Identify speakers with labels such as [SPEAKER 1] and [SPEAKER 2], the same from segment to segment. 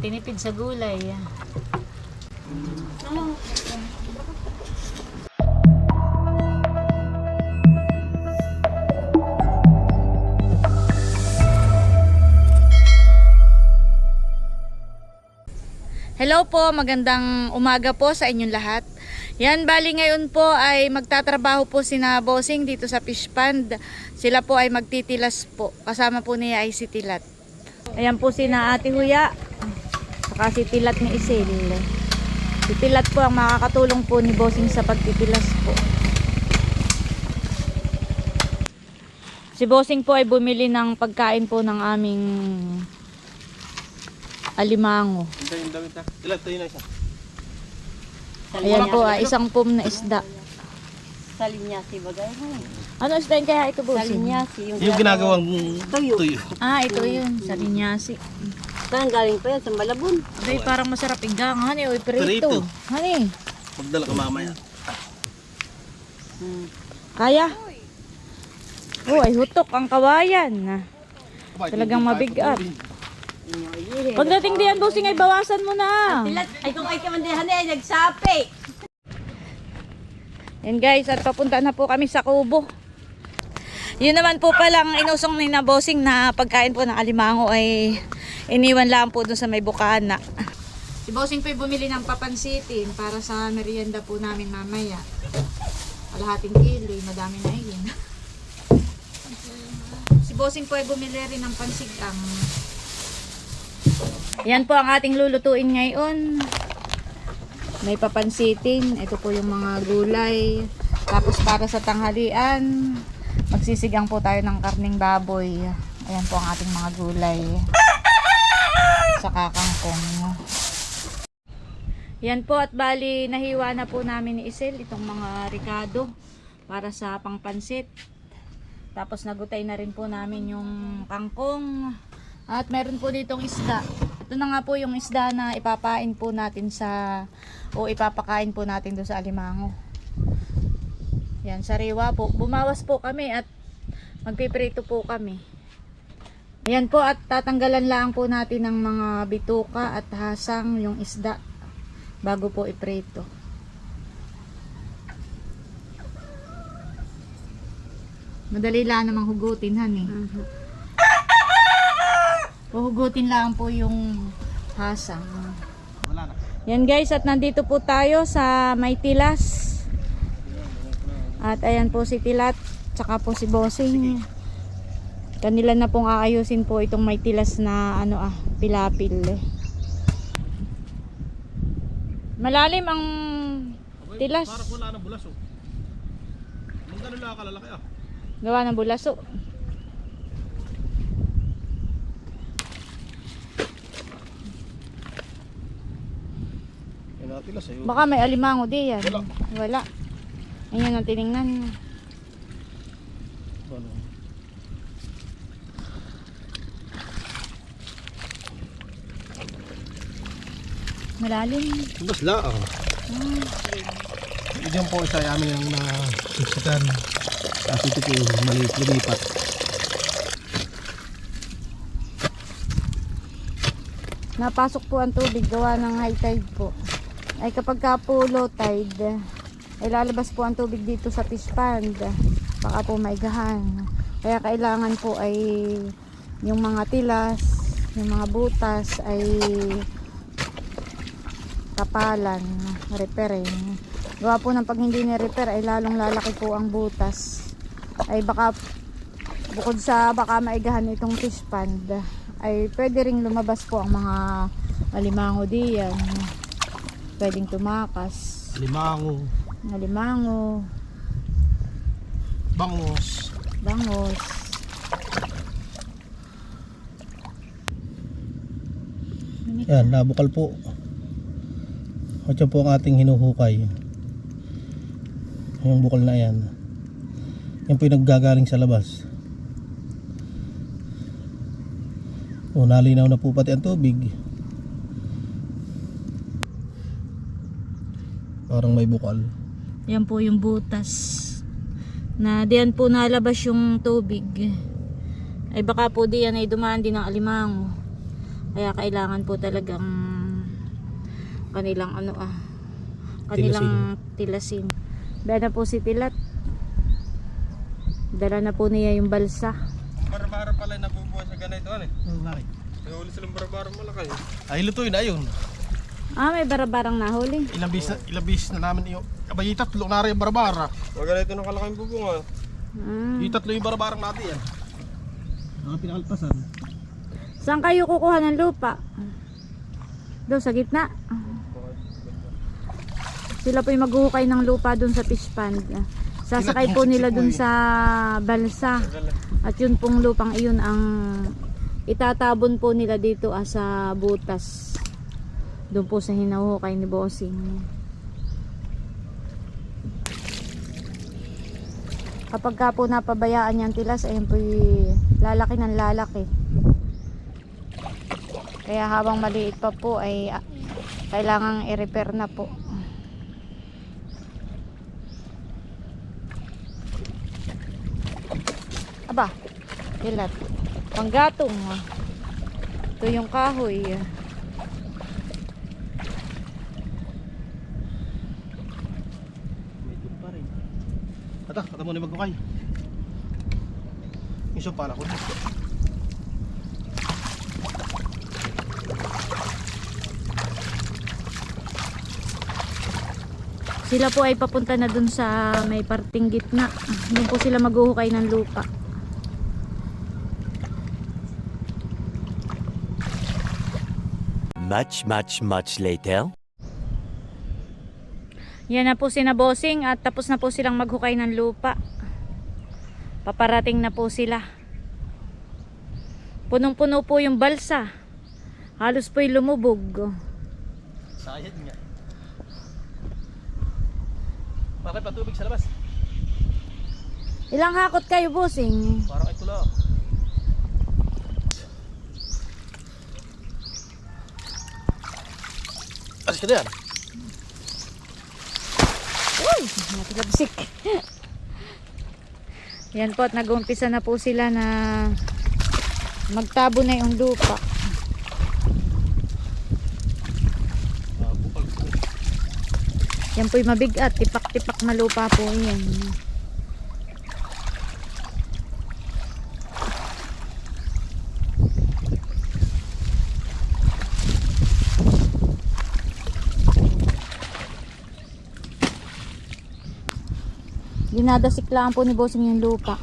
[SPEAKER 1] tinipid sa gulay. Hello po, magandang umaga po sa inyong lahat. Yan, bali ngayon po ay magtatrabaho po si na Bossing dito sa fish pond. Sila po ay magtitilas po. Kasama po niya ay si Tilat. Ayan po si na Ate Huya. Saka si Tilat ni Isil. Si Tilat po ang makakatulong po ni Bossing sa pagtitilas po. Si Bossing po ay bumili ng pagkain po ng aming alimango. Ayan po, ah, isang pum na isda.
[SPEAKER 2] Salinyasi bagay.
[SPEAKER 1] Ano isda yun kaya ito, Bossing?
[SPEAKER 2] Salinyasi. Yung,
[SPEAKER 3] Yung ginagawang
[SPEAKER 2] Tuyo.
[SPEAKER 3] tuyo.
[SPEAKER 1] Ah, ito yun. Salinyasi.
[SPEAKER 2] Saan galing pa yan? Sa Malabon.
[SPEAKER 1] Ay, parang masarap igang. Hani, oy,
[SPEAKER 3] Prito.
[SPEAKER 1] perito. Hani,
[SPEAKER 3] Magdala ka mamaya.
[SPEAKER 2] Hmm.
[SPEAKER 1] kaya? Oh, ay hutok ang kawayan. Talagang mabigat. Pagdating diyan, Bossing, ay bawasan mo na.
[SPEAKER 2] Ay kung ay kamandihan eh, nagsapi.
[SPEAKER 1] Yan guys, at papunta na po kami sa Kubo. Yun naman po palang inusong ni na bossing na pagkain po ng alimango ay iniwan lang po dun sa may bukana. Si bossing po ay bumili ng papansitin para sa merienda po namin mamaya. Kalahating kilo, eh, madami na yun. Si bossing po ay bumili rin ng pansigang. Yan po ang ating lulutuin ngayon. May papansitin. Ito po yung mga gulay. Tapos para sa tanghalian, magsisigang po tayo ng karning baboy. Ayan po ang ating mga gulay. Sa kakangkong. Yan po at bali nahiwa na po namin ni Isel itong mga ricado para sa pangpansit. Tapos nagutay na rin po namin yung kangkong. At meron po ditong isda. Ito na nga po yung isda na ipapain po natin sa o ipapakain po natin doon sa alimango. Yan, sariwa po. Bumawas po kami at magpiprito po kami. Yan po at tatanggalan lang po natin ng mga bituka at hasang yung isda bago po iprito. Madali lang namang hugutin han eh. Huhugutin lang po yung hasang. Yan guys, at nandito po tayo sa May Tilas. At ayan po si Tilat, tsaka po si Bossing. Kanila na pong aayusin po itong May Tilas na ano ah, pilapil. Malalim ang tilas.
[SPEAKER 3] Parang wala na bulas oh. Ang ganun lang kalalaki ah.
[SPEAKER 1] Gawa ng bulaso.
[SPEAKER 3] Natin lang sa'yo.
[SPEAKER 1] Baka may alimango di yan.
[SPEAKER 3] Wala.
[SPEAKER 1] Wala. Ayan ang tiningnan.
[SPEAKER 3] Ano?
[SPEAKER 1] Malalim.
[SPEAKER 3] Bulas la ah. Diyan po isa amin yung na. Kasi ito po maliit lumipat.
[SPEAKER 1] Napasok po ang tubig gawa ng high tide po. Ay kapag ka po low tide, ay lalabas po ang tubig dito sa fish pond. Baka po maigahan. Kaya kailangan po ay yung mga tilas, yung mga butas ay kapalan, repairing. Gawa po ng pag hindi ni-repair ay lalong lalaki po ang butas. Ay baka bukod sa baka maigahan itong fish pond ay pwede ring lumabas po ang mga alimango diyan pwedeng tumakas
[SPEAKER 3] Limango,
[SPEAKER 1] alimango
[SPEAKER 3] bangos.
[SPEAKER 1] bangos
[SPEAKER 3] Yan, nabukal po. At yan po ang ating hinuhukay. Yung bukal na yan. Yan po yung naggagaling sa labas. O, nalinaw na po pati ang tubig. Parang may bukal.
[SPEAKER 1] Yan po yung butas na diyan po nalabas yung tubig ay baka po diyan ay dumaan din ng alimango Kaya kailangan po talagang kanilang ano ah kanilang tilasin. Dala na po si Tilat. Dala na po niya yung balsa.
[SPEAKER 4] Barbara pala yung nabubuhay sa ganito ano eh.
[SPEAKER 3] Oh, bakit?
[SPEAKER 4] May huli silang barbara malaki.
[SPEAKER 3] Ay, lutuin na yun.
[SPEAKER 1] Ah, may barabarang nahuli.
[SPEAKER 3] Ilang bis na, ilang bis na namin yung... Abay, tatlo na rin yung barabara.
[SPEAKER 4] Mga ganito ng kalaking bubunga.
[SPEAKER 1] Ah.
[SPEAKER 3] Yung tatlo yung barabarang natin yan. Ang pinakalpasan.
[SPEAKER 1] Saan kayo kukuha ng lupa? Doon sa gitna. Sila po yung maghuhukay ng lupa doon sa fish pond. Sasakay po nila doon sa balsa. At yun pong lupang iyon ang itatabon po nila dito ah, sa butas. Doon po sa hinahuhukay ni Bossing. Kapag ka po napabayaan niyang tilas, ayun po lalaki ng lalaki. Kaya habang maliit pa po ay ah, kailangang i-repair na po. Aba, dilat. Panggatong. ah. Ito yung kahoy. ah.
[SPEAKER 3] Medyo pa rin. Ata, kata mo na magkukay. Yung sopa na ko.
[SPEAKER 1] Sila po ay papunta na dun sa may parting gitna. Doon po sila maghuhukay ng lupa.
[SPEAKER 5] Much, much, much later.
[SPEAKER 1] Yan na po si Bossing at tapos na po silang maghukay ng lupa. Paparating na po sila. Punong-puno po yung balsa. Halos po'y lumubog.
[SPEAKER 3] Sayad nga. Bakit patubig sa labas?
[SPEAKER 1] Ilang hakot kayo, Bossing?
[SPEAKER 3] Parang ito lang. Alis ka na yan.
[SPEAKER 1] Uy, natilabsik. Yan po at nag-umpisa na po sila na magtabo na yung lupa. Yan po'y mabigat, tipak-tipak na lupa po yan. Dinadasiklaan po ni Bossing yung lupa.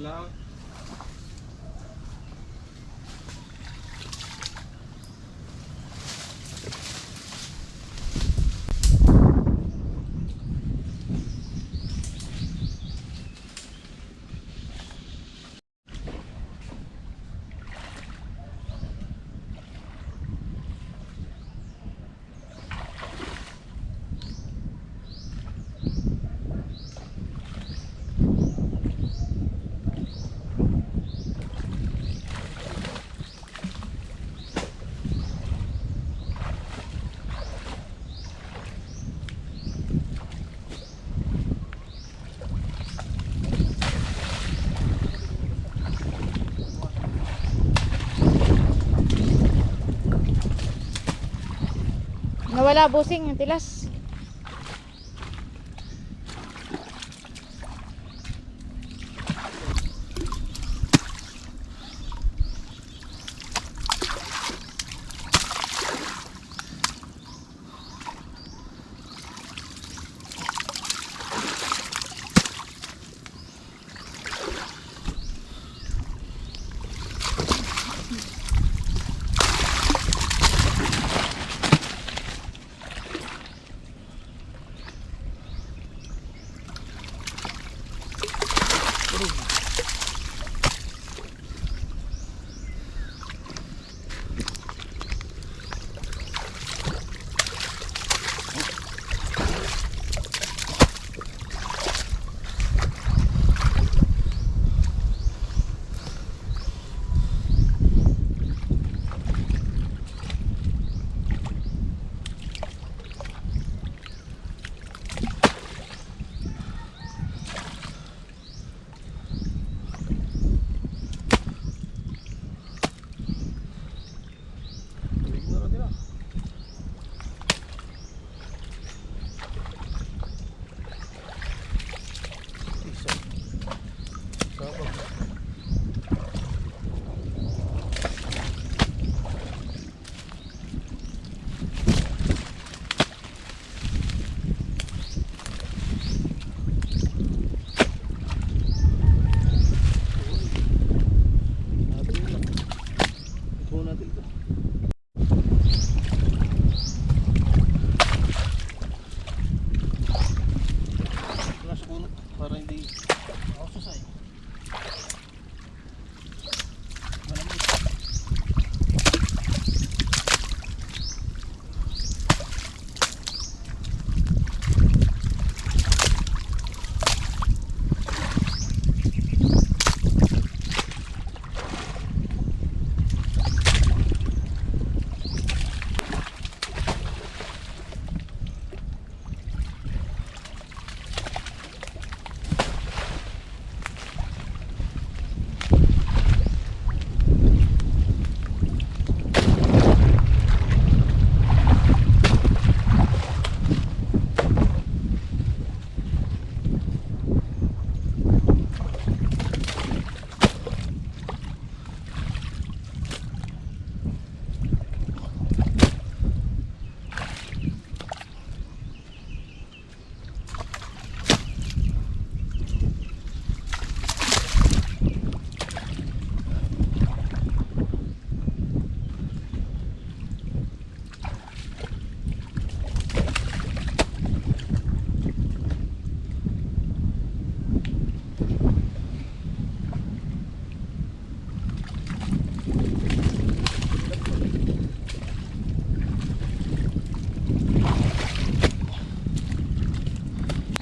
[SPEAKER 4] Meron
[SPEAKER 1] wala busing yung tilas.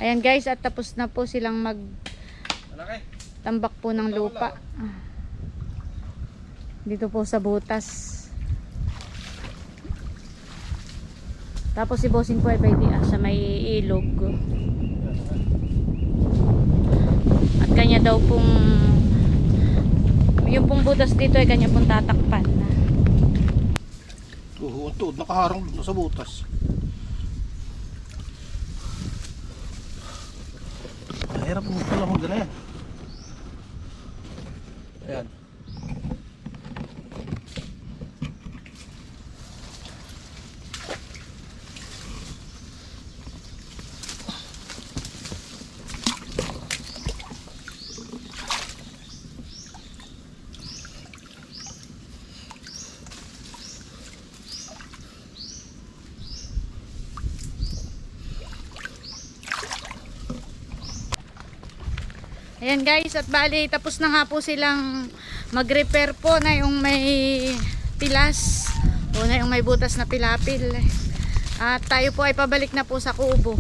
[SPEAKER 1] Ayan guys, at tapos na po silang magtambak
[SPEAKER 4] Malaki.
[SPEAKER 1] po ng lupa. Dito po sa butas. Tapos si Bossing po ay pwede ah, sa may ilog. At kanya daw pong yung pong butas dito ay kanya pong tatakpan.
[SPEAKER 3] Oo, ang tuod nakaharang sa butas. Mahirap mo pala kung. Ayan.
[SPEAKER 1] Ayan guys, at bali tapos na nga po silang mag-repair po na yung may pilas o na yung may butas na pilapil. At tayo po ay pabalik na po sa kubo.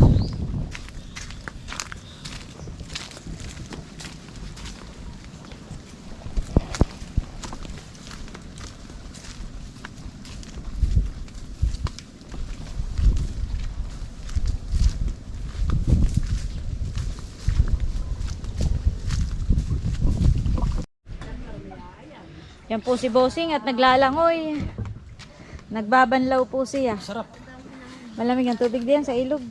[SPEAKER 1] Yan po si Bossing at naglalangoy. Nagbabanlaw po siya.
[SPEAKER 3] Sarap.
[SPEAKER 1] Malamig ang tubig diyan sa ilog.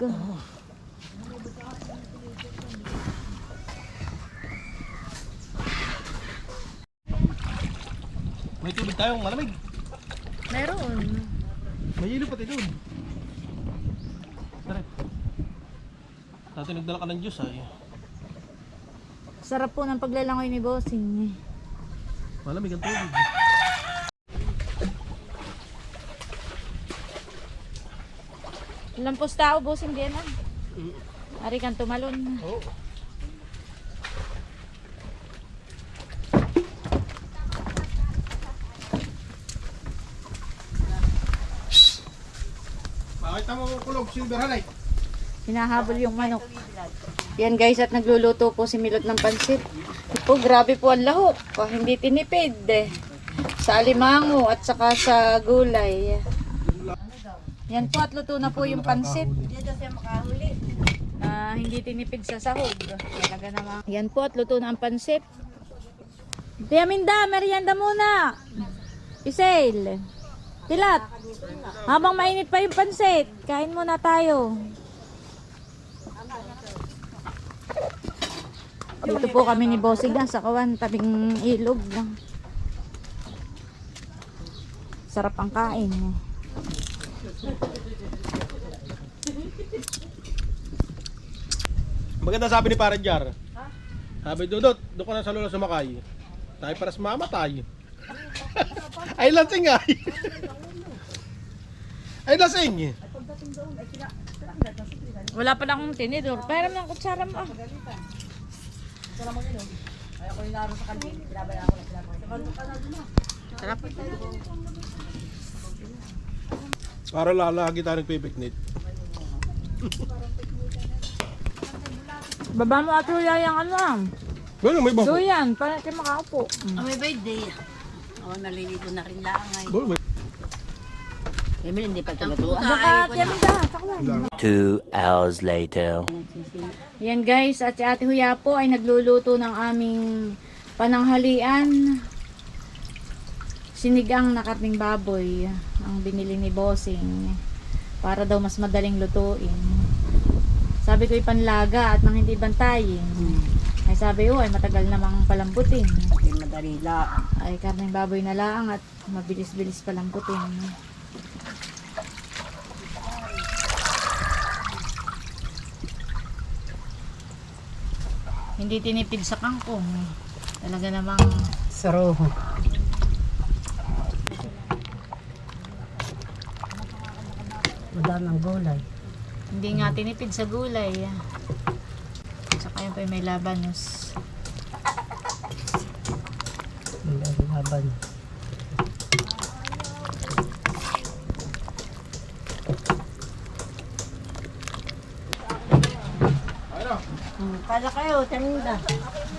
[SPEAKER 3] May tubig tayong malamig.
[SPEAKER 1] Meron.
[SPEAKER 3] May ilo pati doon. Tara. Dati nagdala ka ng juice ay.
[SPEAKER 1] Sarap po ng paglalangoy ni Bossing.
[SPEAKER 3] Malamig ang tubig.
[SPEAKER 1] Lampos tao, Bossing diyan ah. Ari kang tumalon.
[SPEAKER 3] Oo. Makita mo kulog silver halite.
[SPEAKER 1] Hinahabol yung manok. Yan guys, at nagluluto po si Milot ng pansit. Po, grabe po ang lahok. Oh, hindi tinipid eh. Sa alimango at saka sa gulay. Yan po at luto na po yung pansit. Ah, hindi tinipid sa sahog. Talaga naman. Yan po at luto na ang pansit. Tia Minda, merienda muna. Isel. Tilat. Habang mainit pa yung pansit, kain muna tayo. Dito po kami ni Bossing na sa kawan, tabing ilog. Sarap ang kain.
[SPEAKER 3] Maganda sabi ni Parang Jar. Sabi Dudot, doon ka na sa lula sumakay. Tayo para sa mama tayo. ay lasing ay. ay lasing.
[SPEAKER 1] Wala pa na akong tinidor. Pero ng kutsara mo. ah. Sarap.
[SPEAKER 3] Para lalagi tayo nagpipiknik.
[SPEAKER 1] Baba mo at Luya yung ano ah.
[SPEAKER 3] Bueno, may baho.
[SPEAKER 1] Duyan, para kayo makaupo.
[SPEAKER 2] Oh, may birthday. Oh, naliligo na rin lang ay.
[SPEAKER 3] Bueno, may
[SPEAKER 2] Emil, hindi pa.
[SPEAKER 5] Two hours later.
[SPEAKER 1] Yan guys, at si Ate Huya po ay nagluluto ng aming pananghalian. Sinigang na karning baboy ang binili ni Bossing para daw mas madaling lutuin. Sabi ko ipanlaga at nang hindi bantayin. Ay sabi ko ay matagal namang palambutin.
[SPEAKER 2] Hindi madali lang.
[SPEAKER 1] Ay karning baboy na lang at mabilis-bilis palambutin. Hindi tinipid sa kangkong. Talaga namang
[SPEAKER 2] Saro. Wala ng gulay.
[SPEAKER 1] hindi nga tinipid sa gulay. Saka yun pa yung may labanos.
[SPEAKER 2] Wala laban. Para kayo, taninda.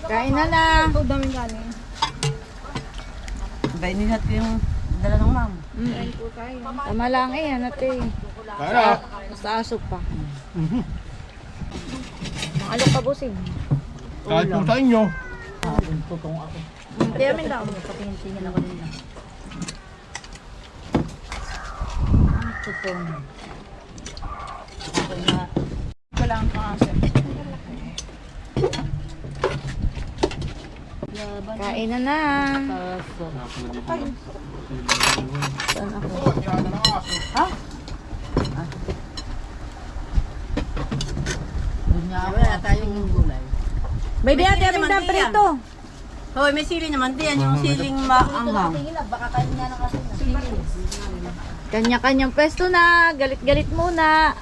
[SPEAKER 1] Kain na na!
[SPEAKER 2] Bainin natin yung dala ng ma'am.
[SPEAKER 1] Mm. Tama lang eh, ano to eh.
[SPEAKER 3] Kaya
[SPEAKER 1] Basta asok pa. Alok ka busing.
[SPEAKER 3] kahit po sa inyo.
[SPEAKER 2] Ah, tutong ako.
[SPEAKER 1] Kaya min daw.
[SPEAKER 2] Patingin-tingin ako nila. Ang tutong. Ako na. Wala ang kaasa.
[SPEAKER 1] Kain na na. Saan ako?
[SPEAKER 2] Wala tayong gulay.
[SPEAKER 1] May di ate, ating
[SPEAKER 2] naman
[SPEAKER 1] prito.
[SPEAKER 2] Hoy, may sili naman din. Yung siling maanghang.
[SPEAKER 1] Kanya-kanyang pwesto na. Galit-galit muna.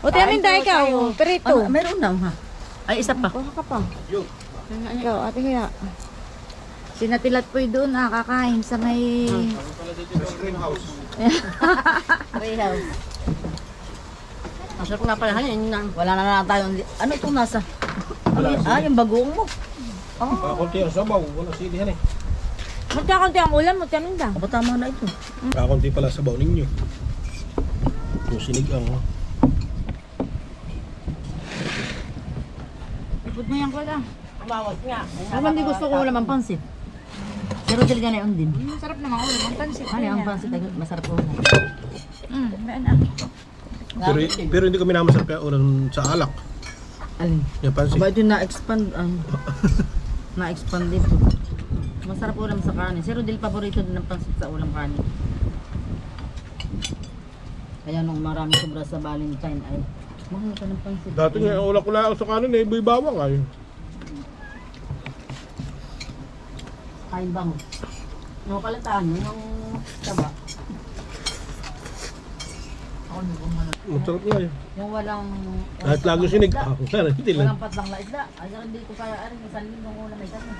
[SPEAKER 1] O tayo min da ikaw. Prito.
[SPEAKER 2] Ano, meron na ha. Ay, isa pa.
[SPEAKER 1] Kuha ka pa. Ikaw, ate kaya. Sinatilat po doon ah, kakain sa may...
[SPEAKER 2] Treehouse. Ang sarap nga pala. Yun na. Wala na na tayo. Ano itong nasa? Ah, yung bagoong mo.
[SPEAKER 3] Ah, konti ang sabaw. Wala silihan eh.
[SPEAKER 1] Magkakunti ang ulam mo, tiyamin da.
[SPEAKER 2] Aba, tama na ito.
[SPEAKER 3] Konti pala sabaw ninyo. Yung sinigang. oh.
[SPEAKER 1] Yan ko lang.
[SPEAKER 2] Naman di gusto ko wala mang pansit. Pero dili ganay on din.
[SPEAKER 1] Mm, sarap naman ulam. Ang pansit.
[SPEAKER 2] Ano ang pansit ay masarap ko.
[SPEAKER 1] Mm, daan ah.
[SPEAKER 3] Pero, pero hindi ko minamasarap yung ulam sa alak.
[SPEAKER 2] Alin?
[SPEAKER 3] Yung pansit.
[SPEAKER 2] Ba ito na-expand, ay, na-expand dito. Masarap ulam sa kanin. Si Rodel paborito din ng pansit sa ulam kanin. Kaya nung marami sobra sa Valentine ay, mahal ka ng pansit.
[SPEAKER 3] Dati nga, ulam ko lang sa kanin eh, iba bawang ay.
[SPEAKER 2] Kain bango. Yung kalataan mo, yung taba. Ako ko man.
[SPEAKER 3] Masarap nga yun.
[SPEAKER 2] Yung walang...
[SPEAKER 3] Kahit lagi sinig. Ah, sana hindi lang.
[SPEAKER 2] Walang patlang na isda. Ay, hindi ko kaya aring isang linggong ulam ay kasi.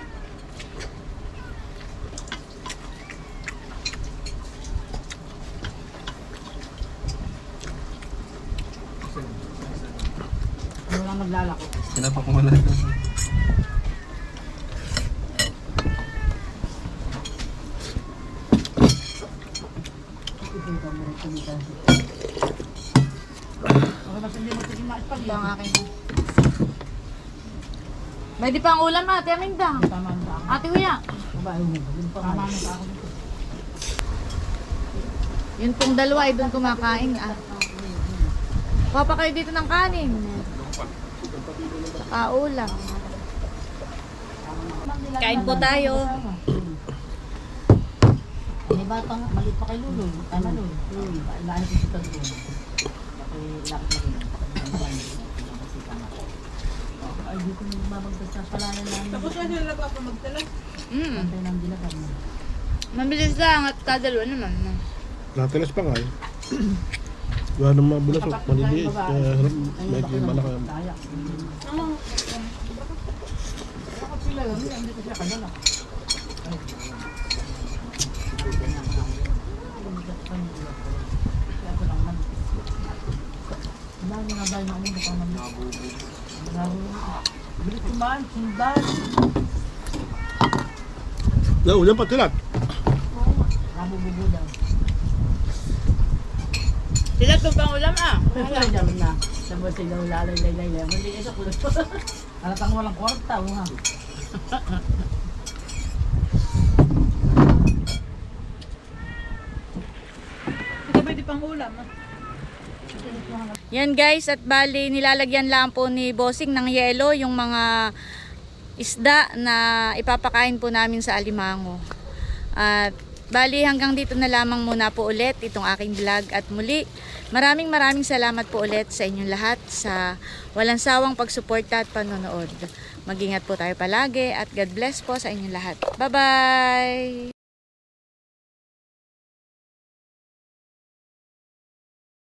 [SPEAKER 2] Ano lang maglalako?
[SPEAKER 4] Sinapak mo na ito.
[SPEAKER 2] Ipinta mo rin kumita. Okay, basta hindi mo sige maispag
[SPEAKER 1] Ito ang aking. Pwede pa ang ulam ate, Aminda.
[SPEAKER 2] Tama na ako.
[SPEAKER 1] Ate
[SPEAKER 2] pa Tama ako.
[SPEAKER 1] Yun pong dalawa ay doon kumakain. Ah. Kuha pa kayo dito ng kanin. Saka ulam. Kain po tayo.
[SPEAKER 2] May batang maliit pa kay Lulu. Ano Lulu? Ilaan ko si Tagbo. Bakit lakit na rin. Ay, di ko mabagtas sa palanan namin. Tapos na sila pa magdala.
[SPEAKER 1] Mm.
[SPEAKER 2] Pantay ng dilagan.
[SPEAKER 1] Mabilis lang at kadalawa naman.
[SPEAKER 3] Natilas pa nga eh. Wala nang mabulas o maliliit. Kaya harap, medyo
[SPEAKER 2] kanala. Lagi na dahil namin na pamamit. Bilis kumain, sundan.
[SPEAKER 3] Na ulam patilat.
[SPEAKER 2] Nabububo daw.
[SPEAKER 1] Sila itong pang ulam ah.
[SPEAKER 2] Dyan na. Tapos sila lalay lay lay lay. Hindi isa kulo. Alatang walang kwarta. o nga.
[SPEAKER 1] Yan guys, at bali nilalagyan lang po ni Bossing ng yelo yung mga isda na ipapakain po namin sa alimango. At bali hanggang dito na lamang muna po ulit itong aking vlog at muli maraming maraming salamat po ulit sa inyong lahat sa walang sawang pagsuporta at panonood. Mag-ingat po tayo palagi at God bless po sa inyong lahat. Bye-bye!